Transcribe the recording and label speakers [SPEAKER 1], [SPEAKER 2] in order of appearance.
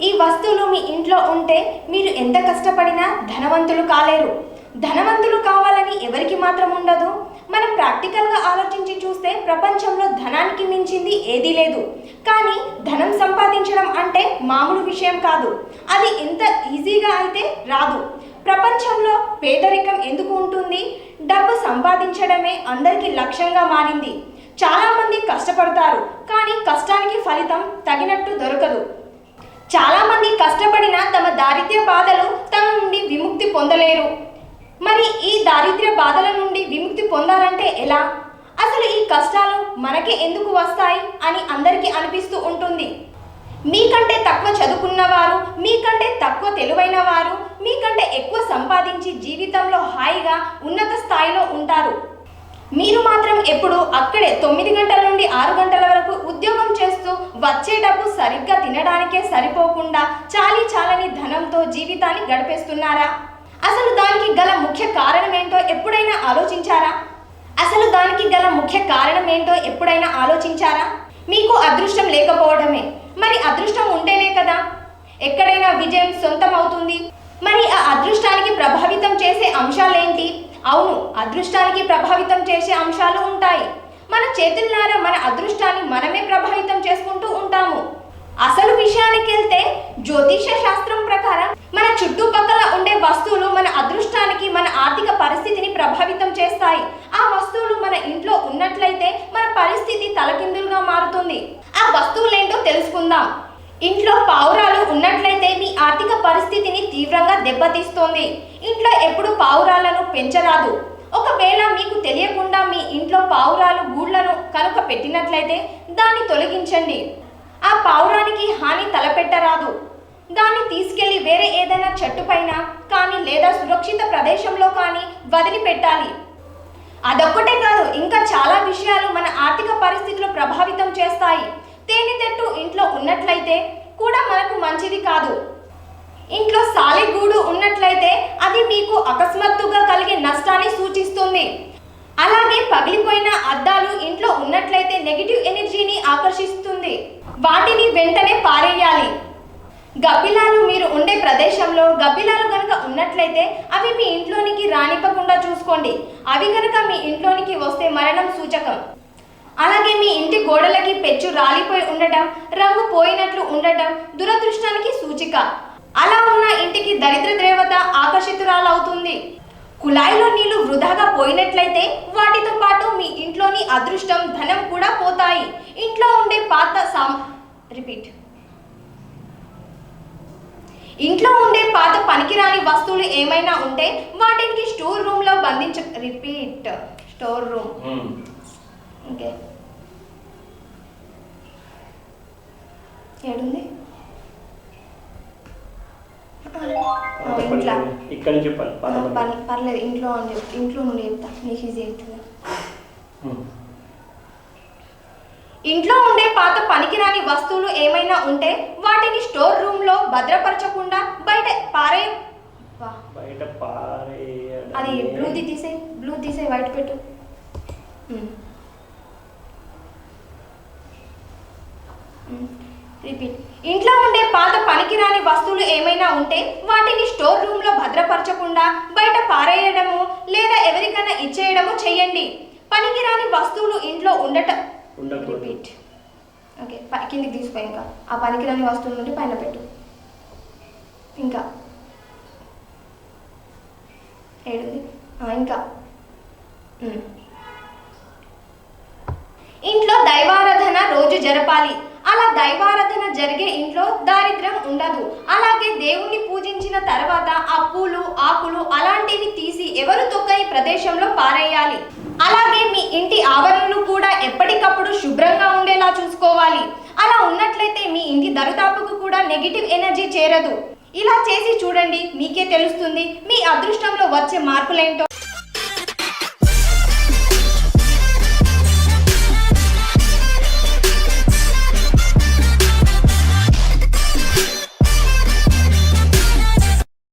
[SPEAKER 1] ఈ వస్తువులు మీ ఇంట్లో ఉంటే మీరు ఎంత కష్టపడినా ధనవంతులు కాలేరు. ధనవంతులు కావాలని ఎవరికి మాత్రం ఉండదు. మనం ప్రాక్టికల్గా ఆలోచించి చూస్తే ప్రపంచంలో ధనానికి మించింది ఏదీ లేదు. కానీ ధనం సంపాదించడం అంటే మామూలు విషయం కాదు. అది ఎంత ఈజీగా అయితే రాదు. ప్రపంచంలో పేదరికం ఎందుకు ఉంటుంది? డబ్బు సంపాదించడమే అందరికీ లక్ష్యంగా మారింది. చాలామంది కష్టపడతారు కానీ కష్టానికి ఫలితం తగినట్టు దొరకదు. చాలామంది కష్టపడిన తమ దారిద్ర్య బాధలు తమ నుండి విముక్తి పొందలేరు. మరి ఈ దారిద్ర్య బాధల నుండి విముక్తి పొందాలంటే ఎలా? అసలు ఈ కష్టాలు మనకే ఎందుకు వస్తాయి అని అందరికీ అనిపిస్తూ ఉంటుంది. మీకంటే తక్కువ చదువుకున్నవారు మీకంటే తక్కువ తెలివైన వారు మీకంటే ఎక్కువ సంపాదించి జీవితంలో హాయిగా ఉన్నత స్థాయిలో ఉంటారు. మీరు మాత్రం ఎప్పుడు అక్కడే తొమ్మిది గంటల నుండి ఆరు గంటల వచ్చే డబ్బు సరిగ్గా తినడానికే సరిపోకుండా చాలీ చాలని ధనంతో జీవితాన్ని గడిపేస్తున్నారా? అసలు దానికి గల ముఖ్య కారణం ఏంటో ఎప్పుడైనా ఆలోచించారా? అసలు దానికి గల ముఖ్య కారణం ఏంటో ఎప్పుడైనా ఆలోచించారా? మీకు అదృష్టం లేకపోవడమే. మరి అదృష్టం ఉంటేనే కదా. ఎక్కడైనా విజయం సొంతం అవుతుంది మరి ఆ అదృష్టానికి ప్రభావితం చేసే అంశాలేంటి? అవును అదృష్టానికి ప్రభావితం చేసే అంశాలు చేతుల్లారా మన అదృష్టాన్ని మనమే ప్రభావితం చేసుకుంటూ ఉంటాము. అసలు విషయానికి వెళ్తే జ్యోతిష శాస్త్రం ప్రకారం మన చుట్టుపక్కల ఉండే వస్తువులు మన అదృష్టానికి మన ఆర్థిక పరిస్థితిని ప్రభావితం చేస్తాయి. ఆ వస్తువులు మన ఇంట్లో ఉన్నట్లయితే మన పరిస్థితి తలకిందులుగా మారుతుంది. ఆ వస్తువులేంటో తెలుసుకుందాం. ఇంట్లో పావురాలు ఉన్నట్లయితే మీ ఆర్థిక పరిస్థితిని తీవ్రంగా దెబ్బతీస్తోంది. ఇంట్లో ఎప్పుడు పావురాలను పెంచరాదు. ఒకవేళ మీకు తెలియకుండా మీ ఇంట్లో పావురాలు గూళ్ళను కనుక పెట్టినట్లయితే దాన్ని తొలగించండి. ఆ పావురానికి హాని తలపెట్టరాదు. దాన్ని తీసుకెళ్ళి వేరే ఏదైనా చెట్టు పైన కానీ లేదా సురక్షిత ప్రదేశంలో కానీ వదిలిపెట్టాలి. అదొక్కటే కాదు ఇంకా చాలా విషయాలు మన ఆర్థిక పరిస్థితులు ప్రభావితం చేస్తాయి. తేనెతట్టు ఇంట్లో ఉన్నట్లయితే కూడా మనకు మంచిది కాదు. ఇంట్లో సాలెగూడు ఉన్నట్లయితే అది మీకు సూచిస్తుంది అలాగే పగిలిపోయిన అద్దాలు ఇంట్లో ఉన్నట్లయితే నెగిటివ్ ఎనర్జీని ఆకర్షిస్తుంది. వాటిని వెంటనే పారేయాలి. గబ్బిలాలు మీరు ఉండే ప్రదేశంలో గబ్బిలాలు కనుక ఉన్నట్లయితే అవి మీ ఇంట్లోనికి రానివ్వకుండా చూసుకోండి. అవి కనుక మీ ఇంట్లోనికి వస్తే మరణం సూచకం. అలాగే మీ ఇంటి గోడలకి పెచ్చు రాలిపోయి ఉండటం రంగు పోయినట్లు ఉండటం దురదృష్టానికి సూచిక. అలా ఉన్న ఇంటికి దరిద్ర దేవత ఆకర్షితురాలవుతుంది. కుళాయిలో నీళ్ళు వృధాగా పోయినట్లయితే వాటితో పాటు మీ ఇంట్లోని అదృష్టం ధనం కూడా పోతాయి. ఇంట్లో ఉండే పాత సాం రిపీట్. ఇంట్లో ఉండే పాత పనికిరాని వస్తువులు ఏమైనా ఉంటే వాటికి స్టోర్ రూమ్లో బంధించ రిపీట్. Store room. ఓకే. ఏడుంది ఆ, ఇంట్లో.
[SPEAKER 2] ఇక్కడి నుంచి చెప్పాలి
[SPEAKER 1] పర్- పర్లేదు ఇంట్లో అని చెప్తా ఇంట్లో నుండి చెప్తా నీకు ఈజీ అవుతుంది. ఇంట్లో ఉండే పాత పనికిరాని వస్తువులు ఏమైనా ఉంటే వాటిని స్టోర్ రూమ్లో భద్రపరచకుండా బయట పారే
[SPEAKER 2] బయట పారేయడం
[SPEAKER 1] అది బ్లూది తీసే బ్లూ తీసే వైట్ పెట్టు. రిపీట్. ఇంట్లో ఉండే పాత పనికిరాని వస్తువులు ఏమైనా ఉంటే వాటిని స్టోర్ రూమ్లో భద్రపరచకుండా బయట పారేయడము లేదా ఎవరికైనా ఇచ్చేయడము చేయండి పనికిరాని వస్తువులు ఇంట్లో ఉండటం రిపీట్. ఓకే కిందికి తీసుకో ఇంకా. ఆ పనికిరాని వస్తువుల నుండి పైన పెట్టు. ఇంకా. ఏడుంది? ఇంకా. ఇంట్లో దైవారాధన రోజు జరపాలి. జరిగే ఇంట్లో దారిద్ర్యం ఉండదు. అలాగే దేవుణ్ణి పూజించిన తర్వాత ఆ పూలు ఆకులు అలాంటివి తీసి ఎవరు తొక్కని ప్రదేశంలో పారేయాలి? అలాగే మీ ఇంటి ఆవరణలు కూడా ఎప్పటికప్పుడు శుభ్రంగా ఉండేలా చూసుకోవాలి. అలా ఉన్నట్లయితే మీ ఇంటి దరిదాపుకు కూడా నెగిటివ్ ఎనర్జీ చేరదు. ఇలా చేసి చూడండి మీకే తెలుస్తుంది మీ అదృష్టంలో వచ్చే మార్పులేంటో.